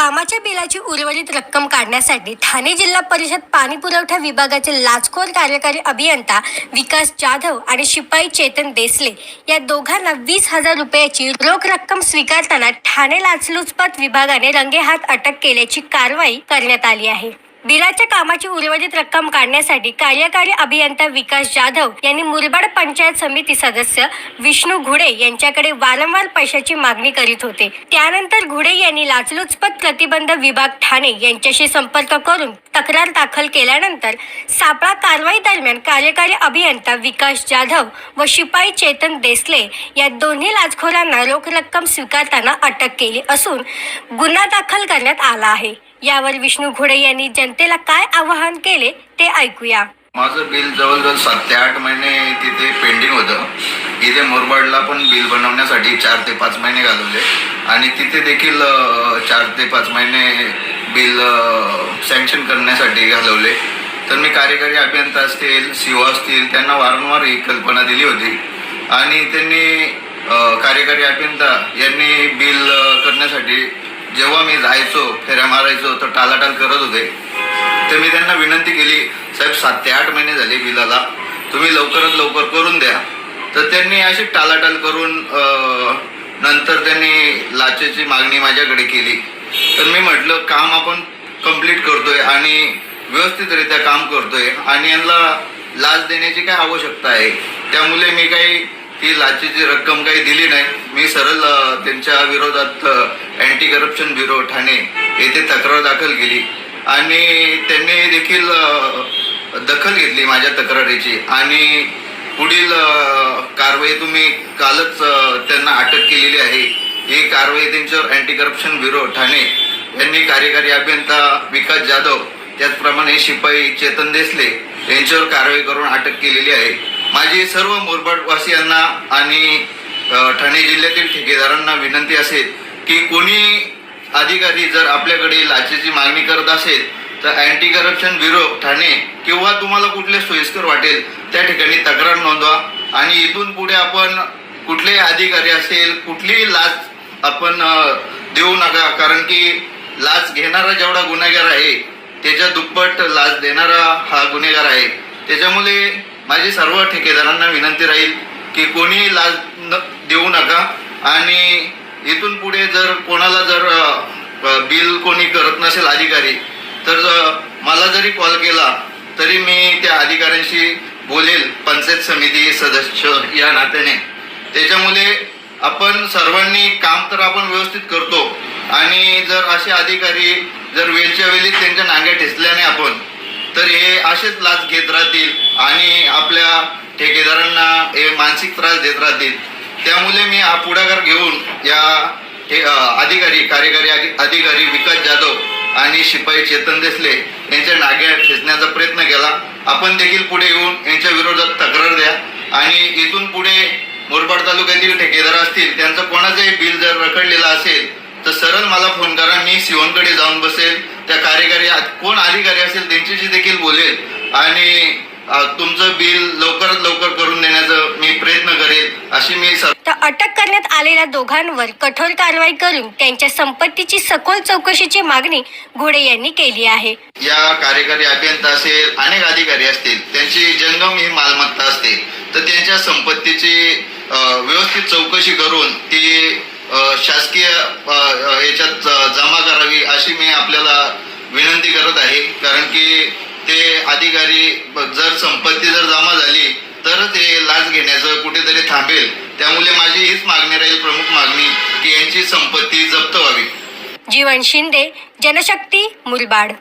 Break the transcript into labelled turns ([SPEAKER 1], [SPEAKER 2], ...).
[SPEAKER 1] कामाच्या बिलाची उर्वरित रक्कम काढण्यासाठी ठाणे जिल्हा परिषद पाणी पुरवठा विभागाचे लाचखोर कार्यकारी अभियंता विकास जाधव आणि शिपाई चेतन देसले या दोघांना वीस हजार रुपयाची रोख रक्कम स्वीकारताना ठाणे लाचलुचपत विभागाने रंगेहात अटक केल्याची कारवाई करण्यात आली आहे. बिलाच्या कामाची उर्वरित रक्कम काढण्यासाठी कार्यकारी अभियंता विकास जाधव यांनी मुरबाड पंचायत समिती सदस्य विष्णू घुडे यांच्याकडे वारंवार पैशाची मागणी करीत होते. त्यानंतर घुडे यांनी लाचलुचपत प्रतिबंध विभाग ठाणे यांच्याशी संपर्क करून तक्रार दाखल केल्यानंतर सापळा कारवाई दरम्यान कार्यकारी अभियंता विकास जाधव व शिपाई चेतन देसले या दोन्ही लाचखोरांना रोख रक्कम स्वीकारताना अटक केली असून गुन्हा दाखल करण्यात आला आहे. यावर विष्णू घोडे यांनी जनतेला काय आवाहन केले ते ऐकूया.
[SPEAKER 2] माझं बिल जवळजवळ सात ते आठ महिने तिथे पेंडिंग होतं. इथे मुरबाडला पण बिल बनवण्यासाठी चार ते पाच महिने घालवले. आणि तिथे देखील चार ते पाच महिने बिल सँक्शन करण्यासाठी घालवले. तर मी कार्यकारी अभियंता असतील सीओ असतील त्यांना वारंवार ही कल्पना दिली होती. आणि त्यांनी कार्यकारी अभियंता यांनी बिल करण्यासाठी जेव्हा मी जायचो फेऱ्या मारायचो तर टालाटाल करत होते. तर मी त्यांना विनंती केली साहेब सात ते आठ महिने झाले बिलाला. तुम्ही लवकरात लवकर करून द्या. तर त्यांनी अशी टालाटाल करून नंतर त्यांनी लाचेची मागणी माझ्याकडे केली. तर मी म्हटलं काम आपण कंप्लीट करतोय आणि व्यवस्थितरित्या काम करतोय आणि यांना लाच देण्याची काय आवश्यकता आहे? त्यामुळे मी काही ती लाचेची रक्कम काही दिली नाही. मी सरळ त्यांच्या विरोधात अँटी करप्शन ब्युरो ठाणे येथे तक्रार दाखल केली. आणि त्यांनी देखील दखल घेतली माझ्या तक्रारीची. आणि पुढील कारवाई तुम्ही कालच त्यांना अटक केलेली आहे. ही कारवाई त्यांच्यावर अँटी करप्शन ब्युरो ठाणे यांनी कार्यकारी अभियंता विकास जाधव त्याचप्रमाणे शिपाई चेतन देसले यांच्यावर कारवाई करून अटक केलेली आहे. माझी सर्व मुरबाडवासियांना आणि ठाणे जिल्ह्यातील ठेकेदारांना विनंती असेल की कोणी अधिकारी जर आपल्याकडे लाचेची मागणी करत असेल तर अँटी करप्शन ब्युरो ठाणे किंवा तुम्हाला कुठले सोयीस्कर वाटेल त्या ठिकाणी तक्रार नोंदवा. आणि इथून पुढे आपण कुठलेही अधिकारी असेल कुठलीही लाच आपण देऊ नका. कारण की लाच घेणारा जेवढा गुन्हेगार आहे त्याच्या दुप्पट लाच देणारा हा गुन्हेगार आहे. त्याच्यामुळे माझी सर्व ठेकेदारांना विनंती राहील की कोणी लाज न देऊ नका. आणि इथून पुढे जर कोणाला जर बिल कोणी करत नसेल अधिकारी तर मला जरी कॉल केला तरी मी त्या अधिकाऱ्यांशी बोलेल. पंचायत समिती सदस्य या नात्याने. त्याच्यामुळे आपण सर्वांनी काम तर आपण व्यवस्थित करतो. आणि जर असे अधिकारी जर वेळच्या वेळी त्यांच्या नांग्या ठेचल्याने आपण तर हे असेच लाच घेत राहतील. आपल्या ठेकेदारांना हे मानसिक त्रास देत राहतील. त्यामुळे मी हा पुढाकार घेऊन या अधिकारी कार्यकारी अधिकारी विकास जाधव आणि शिपाई चेतन देसले यांच्या नाग्या ठेचण्याचा प्रयत्न केला. आपण देखील पुढे येऊन यांच्या विरोधात तक्रार द्या आणि इथून पुढे मुरबाड तालुक्यातील ठेकेदार असतील त्यांचं कोणाचंही बिल जर रखडलेलं असेल तर सरळ मला फोन करा मी सिवनकडे जाऊन बसेल. त्या कार्यकारी कोण अधिकारी असेल त्यांच्याशी देखील बोलेल. आणि तुमचं बिल लवकरात लवकर करून देण्याचा मी प्रयत्न करेल अशी मी
[SPEAKER 1] तर अटक करण्यात आलेल्या दोघांवर कठोर कारवाई करून त्यांच्या संपत्तीची सखोल चौकशीची मागणी घोडे यांनी केली आहे.
[SPEAKER 2] या कार्यकारी अभियंता असेल अनेक अधिकारी असतील त्यांची जंगम ही मालमत्ता असते. तर त्यांच्या संपत्तीची अ, व्यवस्थित चौकशी करून ती अ, शासकीय अ, याच्यात जमा करावी अशी मी आपल्याला विनंती करत आहे कारण की ते अधिकारी ब- जर संपत्ती जर जमा झाली तरच हे लाच घेण्याचं कुठेतरी थांबेल. त्यामुळे माझी हीच मागणी राहील प्रमुख मागणी की यांची संपत्ती जप्त व्हावी.
[SPEAKER 1] जीवन शिंदे जनशक्ती मुरबाड